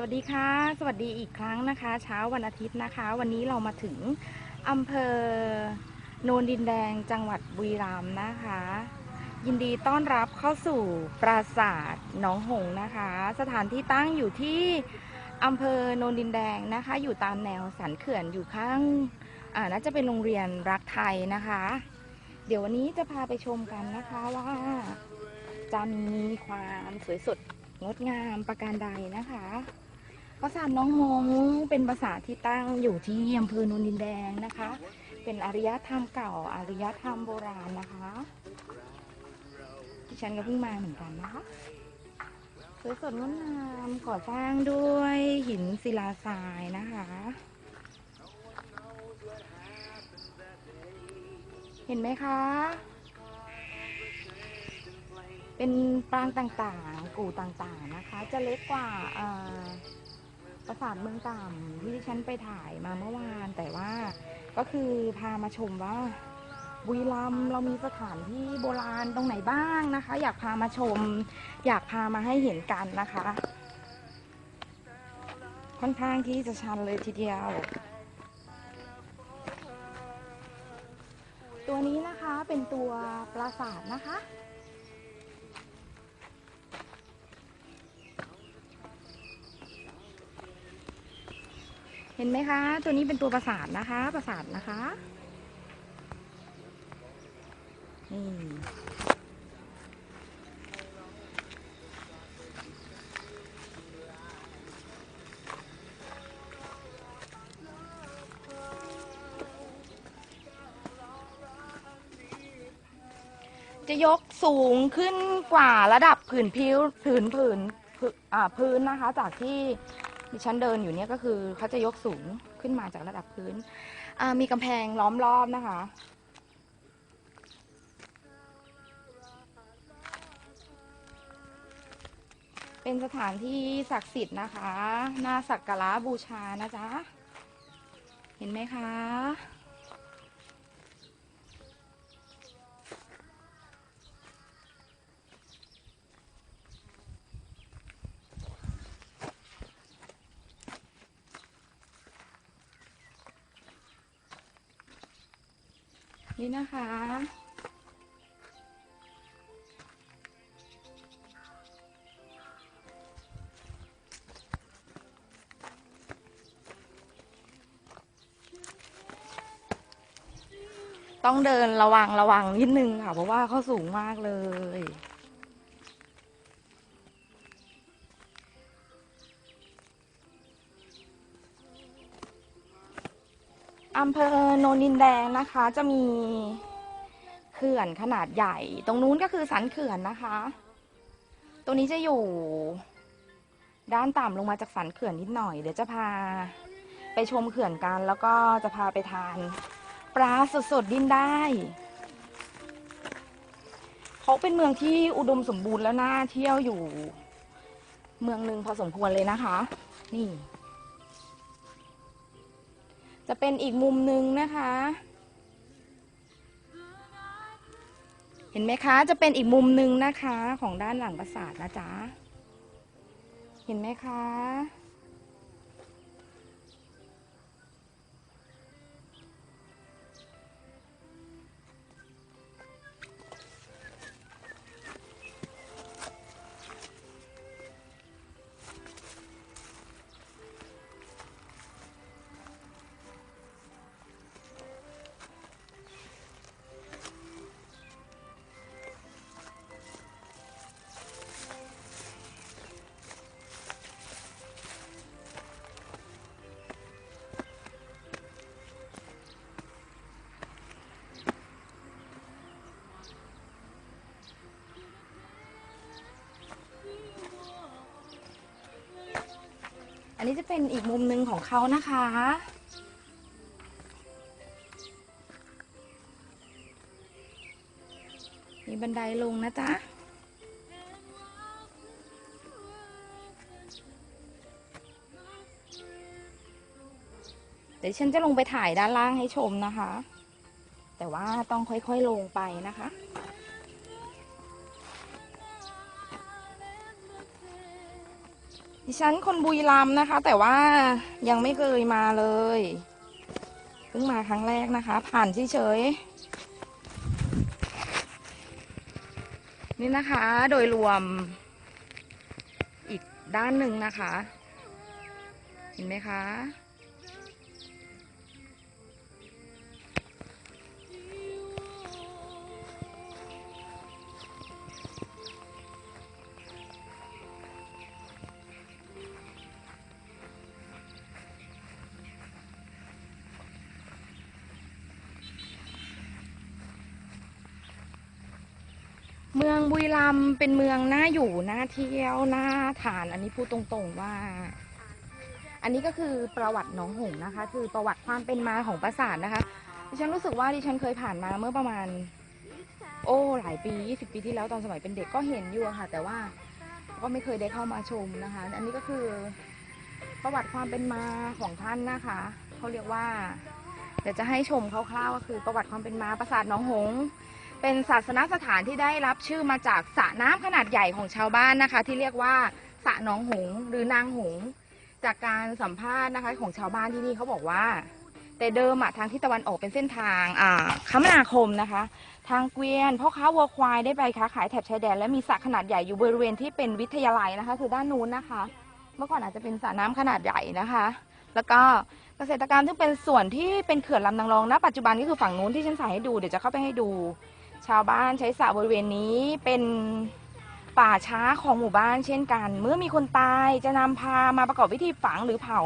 สวัสดีค่ะ สวัสดีอีกครั้งนะคะ เช้าวันอาทิตย์นะคะ วันนี้เรามาถึงอำเภอโนนดินแดงจังหวัดบุรีรัมย์นะคะ ยินดีต้อนรับเข้าสู่ปราสาทหนองหงนะคะ สถานที่ตั้งอยู่ที่อำเภอโนนดินแดงนะคะ อยู่ตามแนวสันเขื่อนอยู่ข้างอ่าน่าจะเป็นโรงเรียนรักไทยนะคะ เดี๋ยววันนี้จะพาไปชมกันนะคะว่าจะมีความสวยสดงดงามประการใดนะคะ ปราสาทน้องหงเป็นปราสาทที่ตั้งอยู่ที่อำเภอโนนดินแดงนะคะ เป็นอารยธรรมเก่าอารยธรรมโบราณนะคะดิฉันก็เพิ่งมาเหมือนกันนะคะสวยสดงดงามก่อสร้างด้วยหินศิลาทรายนะคะ เห็นไหมคะ เป็นปรางต่างๆ กู่ต่างๆนะคะ จะเล็กกว่าอ่อ ปราสาทเมืองต่ำที่ดิฉันไปถ่ายมาเมื่อวาน แต่ว่าก็คือพามาชมว่าบุรีรัมย์เรามีสถานที่โบราณตรงไหนบ้างนะคะ อยากพามาชม อยากพามาให้เห็นกันนะคะ ค่อนข้างที่จะชันเลยทีเดียว ตัวนี้นะคะเป็นตัวปราสาทนะคะ เห็นไหมคะ ตัวนี้เป็นตัวประสาทนะคะ ประสาทนะคะ นี่ จะยกสูงขึ้นกว่าระดับผืนผิวผืนผืนผืนอ่าพื้นนะคะ จากที่ ดิฉันเดินอยู่เนี่ยก็คือเขาจะยกสูงขึ้นมาจากระดับพื้น มีกำแพงล้อมรอบนะคะ เป็นสถานที่ศักดิ์สิทธิ์นะคะ น่าสักการะบูชานะจ๊ะ เห็นไหมคะ นี่นะคะ ต้องเดินระวังระวังนิดนึงค่ะ เพราะว่าเขาสูงมากเลย อำเภอโนนดินแดงนะคะ จะมีเขื่อนขนาดใหญ่ ตรงนู้นก็คือสันเขื่อนนะคะตรงนี้จะอยู่ด้านต่ำลงมาจากสันเขื่อนนิดหน่อย เดี๋ยวจะพาไปชมเขื่อนกัน แล้วก็จะพาไปทานปลาสดๆดินได้เขาเป็นเมืองที่อุดมสมบูรณ์แล้วน่าเที่ยวอยู่ เมืองหนึ่งพอสมควรเลยนะคะ นี่ จะเป็นอีกมุมหนึ่งนะคะ เห็นไหมคะ จะเป็นอีกมุมหนึ่งนะคะ ของด้านหลังปราสาทนะจ๊ะ เห็นไหมคะ นี้จะเป็นอีกมุมหนึ่งของเขานะคะ มีบันไดลงนะจ๊ะเดี๋ยวฉันจะลงไปถ่ายด้านล่างให้ชมนะคะ แต่ว่าต้องค่อยๆลงไปนะคะ ดิฉันคนบุรีรัมย์นะคะ แต่ว่ายังไม่เคยมาเลยเพิ่งมาครั้งแรกนะคะ ผ่านเฉยๆนี่นะคะ โดยรวม อีกด้านหนึ่งนะคะ เห็นไหมคะ เมืองบุรีรัมย์เป็นเมืองน่าอยู่น่าเที่ยวน่าทาน อันนี้พูดตรงๆว่า อันนี้ก็คือประวัติหนองหงนะคะ คือประวัติความเป็นมาของปราสาทนะคะ ดิฉันรู้สึกว่าดิฉันเคยผ่านมาเมื่อประมาณ โอ้หลายปี 20 ปีที่แล้วตอนสมัยเป็นเด็กก็เห็นอยู่ค่ะ แต่ว่าก็ไม่เคยได้เข้ามาชมนะคะ อันนี้ก็คือประวัติความเป็นมาของท่านนะคะเขาเรียกว่าเดี๋ยวจะให้ชมคร่าวๆก็คือประวัติความเป็นมาปราสาทหนองหง เป็นศาสนสถานที่ได้รับชื่อมาจากสระน้ำขนาดใหญ่ของชาวบ้านนะคะ ที่เรียกว่าสระหนองหงส์หรือนางหงส์จากการสัมภาษณ์นะคะของชาวบ้านที่นี่เขาบอกว่า แต่เดิมอะทางที่ตะวันออกเป็นเส้นทางอ่าคมนาคมนะคะ ทางเกวียนพ่อค้าวัวควายได้ไปค้าขายแถบชายแดน และมีสระขนาดใหญ่อยู่บริเวณที่เป็นวิทยาลัยนะคะ คือด้านนู้นนะคะ เมื่อก่อนอาจจะเป็นสระน้ำขนาดใหญ่นะคะ แล้วก็เกษตรกรรมซึ่งเป็นส่วนที่เป็นเขื่อนลำนางรองณปัจจุบันก็คือฝั่งนู้นที่ฉันใส่ให้ดูเดี๋ยวจะเข้าไปให้ดู ชาวบ้านใช้สระบริเวณนี้เป็นป่าช้าของหมู่บ้านเช่นกัน เมื่อมีคนตายจะนำพามาประกอบพิธีฝังหรือเผา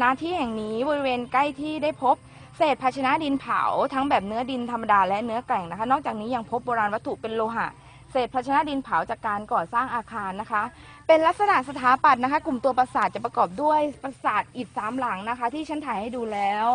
ณที่แห่งนี้บริเวณใกล้ที่ได้พบเศษภาชนะดินเผาทั้งแบบเนื้อดินธรรมดาและเนื้อแกร่งนะคะ นอกจากนี้ยังพบโบราณวัตถุเป็นโลหะ เศษภาชนะดินเผาจากการก่อสร้างอาคารนะคะ เป็นลักษณะสถาปัตย์นะคะ กลุ่มตัวปราสาทจะประกอบด้วยปราสาทอิฐสามหลังนะคะ ที่ฉันถ่ายให้ดูแล้ว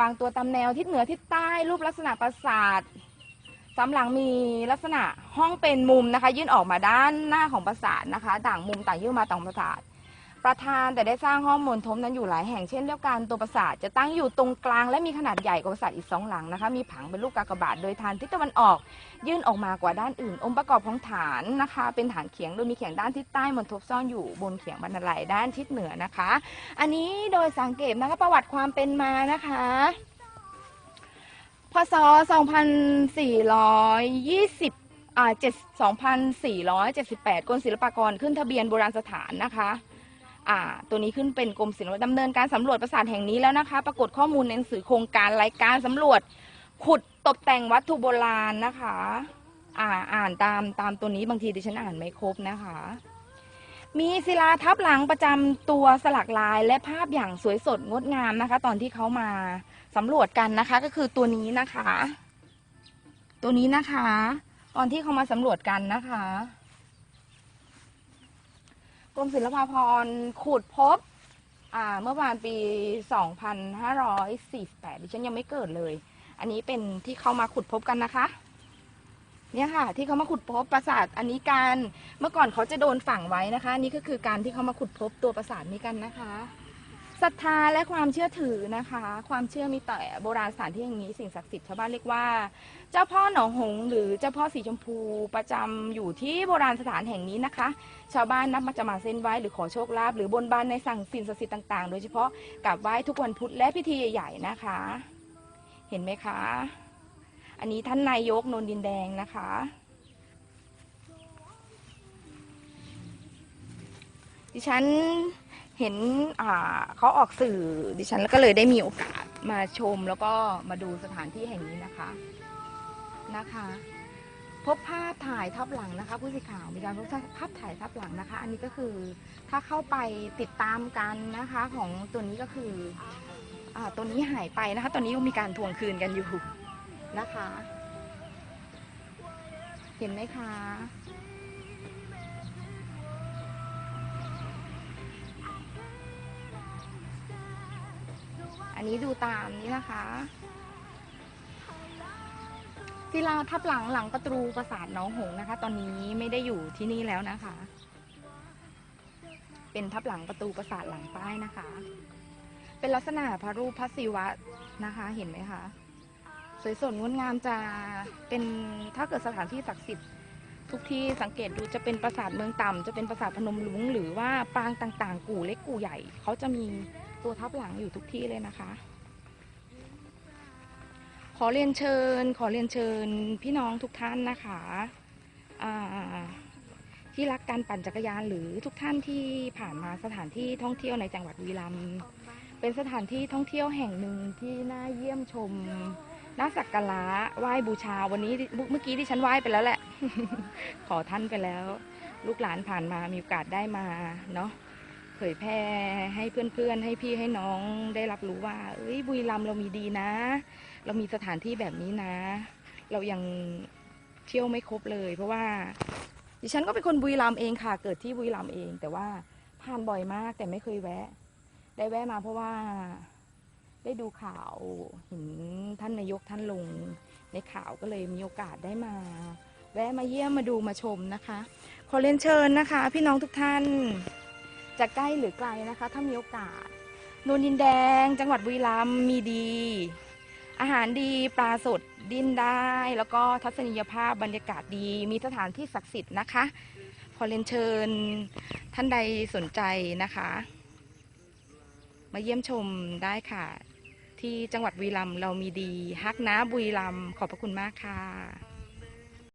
วางตัวตามแนวทิศเหนือทิศใต้รูปลักษณะปราสาท สำหลังมีลักษณะห้องเป็นมุมนะคะ ยื่นออกมาด้านหน้าของปราสาทนะคะ ต่างมุมต่างยื่นมาต่างปราสาทประธานแต่ได้สร้างห้องมณฑปนั้นอยู่หลายแห่งเช่นเดียวกันตัวปราสาทจะตั้งอยู่ตรงกลางและมีขนาดใหญ่กว่าปราสาทอีกสองหลังนะคะ มีผังเป็นลูกกากบาทโดยทานทิศตะวันออก ยื่นออกมากว่าด้านอื่น องค์ประกอบของฐานนะคะ เป็นฐานเขียงโดยมีเขียงด้านทิศใต้มณฑปซ่อนอยู่บนเขียงบรรลัยด้านทิศเหนือนะคะ อันนี้โดยสังเกตนะคะประวัติความเป็นมานะคะ พศ 2420อ่า7 2478กรมศิลปากรขึ้นทะเบียนโบราณสถานนะคะ อ่า ตัวนี้ขึ้นเป็นกรมศิลปดำเนินการสำรวจปราสาทแห่งนี้แล้วนะคะ ปรากฏข้อมูลในหนังสือโครงการรายการสำรวจ ขุดตกแต่งวัตถุโบราณนะคะ อ่า อ่านตามตามตัวนี้บางทีดิฉันอ่านไม่ครบนะคะ มีศิลาทับหลังประจำตัวสลักลายและภาพอย่างสวยสดงดงามนะคะ ตอนที่เขามา สำรวจกันนะคะ ก็คือตัวนี้นะคะ ตัวนี้นะคะ ตอนที่เขามาสำรวจกันนะคะกรมศิลปากรขุดพบ อ่า เมื่อประมาณปี 2548 ดิฉันยังไม่เกิดเลย อันนี้เป็นที่เขามาขุดพบกันนะคะ เนี่ยค่ะ ที่เขามาขุดพบปราสาท อันนี้การ เมื่อก่อนเขาจะโดนฝังไว้นะคะ นี่ก็คือการที่เขามาขุดพบตัวปราสาทนี้กันนะคะ ศรัทธาและความเชื่อถือนะคะ ความเชื่อมีแต่โบราณสถานที่แห่งนี้สิ่งศักดิ์สิทธิ์ชาวบ้านเรียกว่า เจ้าพ่อหนองหงหรือเจ้าพ่อสีชมพูประจำอยู่ที่โบราณสถานแห่งนี้นะคะ ชาวบ้านนับมาจะมาเส้นไหว้หรือขอโชคลาภหรือบนบานในสั่งสิ่งศักดิ์สิทธิ์ต่างๆ โดยเฉพาะกราบไหว้ทุกวันพุธและพิธีใหญ่ๆนะคะ เห็นไหมคะ อันนี้ท่านนายกนนดินแดงนะคะดิฉัน เห็นเขาออกสื่อดิฉันแล้วก็เลยได้มีโอกาสมาชมแล้วก็มาดูสถานที่แห่งนี้นะคะนะคะ พบภาพถ่ายทับหลังนะคะผู้สื่อข่าวมีการพบภาพถ่ายทับหลังนะคะ อันนี้ก็คือถ้าเข้าไปติดตามกันนะคะ ของตัวนี้ก็คืออตัวนี้หายไปนะคะ ตอนนี้ก็มีการทวงคืนกันอยู่นะคะ เห็นไหมคะ นนี้ดูตามนี้นะคะศิลาทับหลังหลังประตูปราสาทน้องหงนะคะ ตอนนี้ไม่ได้อยู่ที่นี่แล้วนะคะ เป็นทับหลังประตูปราสาทหลังใต้นะคะ เป็นลักษณะพระรูปพระศิวะนะคะ เห็นไหมคะสวยสดงดงามจะเป็นถ้าเกิดสถานที่ศักดิ์สิทธิ์ทุกที่สังเกตดูจะเป็นปราสาทเมืองต่ำจะเป็นปราสาทพนมรุ้งหรือว่าปางต่างๆ กู่เล็กกู่ใหญ่เขาจะมี ตัวทับหลังอยู่ทุกที่เลยนะคะ ขอเรียนเชิญ ขอเรียนเชิญพี่น้องทุกท่านนะคะที่รักการปั่นจักรยานหรือทุกท่านที่ผ่านมาสถานที่ท่องเที่ยวในจังหวัดบุรีรัมเป็นสถานที่ท่องเที่ยวแห่งหนึ่งที่น่าเยี่ยมชมน่าสักการะไหว้บูชาวันนี้เมื่อกี้ที่ฉันไหว้ไปแล้วแหละ ขอท่านไปแล้ว ลูกหลานผ่านมามีโอกาสได้มาเนาะ ผยแพร่ให้เพื่อนๆ ให้พี่ให้น้องได้รับรู้ว่า เอ้ยบุรีรัมย์เรามีดีนะ เรามีสถานที่แบบนี้นะ เรายังเที่ยวไม่ครบเลย เพราะว่า ดิฉันก็เป็นคนบุรีรัมย์เองค่ะ เกิดที่บุรีรัมย์เอง แต่ว่าผ่านบ่อยมากแต่ไม่เคยแวะ ได้แวะมาเพราะว่าได้ดูข่าวเห็นท่านนายกท่านลงในข่าวก็เลยมีโอกาสได้มา แวะมาเยี่ยมมาดูมาชมนะคะ ขอเรียนเชิญนะคะ พี่น้องทุกท่าน จะใกล้หรือไกลนะคะ ถ้ามีโอกาสนนดินแดง จังหวัดบุรีรัมย์มีดี อาหารดีปลาสดดิ้นได้ แล้วก็ทัศนียภาพบรรยากาศดี มีสถานที่ศักดิ์สิทธิ์นะคะ ขอเรียนเชิญท่านใดสนใจนะคะ มาเยี่ยมชมได้ค่ะ ที่จังหวัดบุรีรัมย์เรามีดีฮักนะบุรีรัมย์ขอบพระคุณมากค่ะ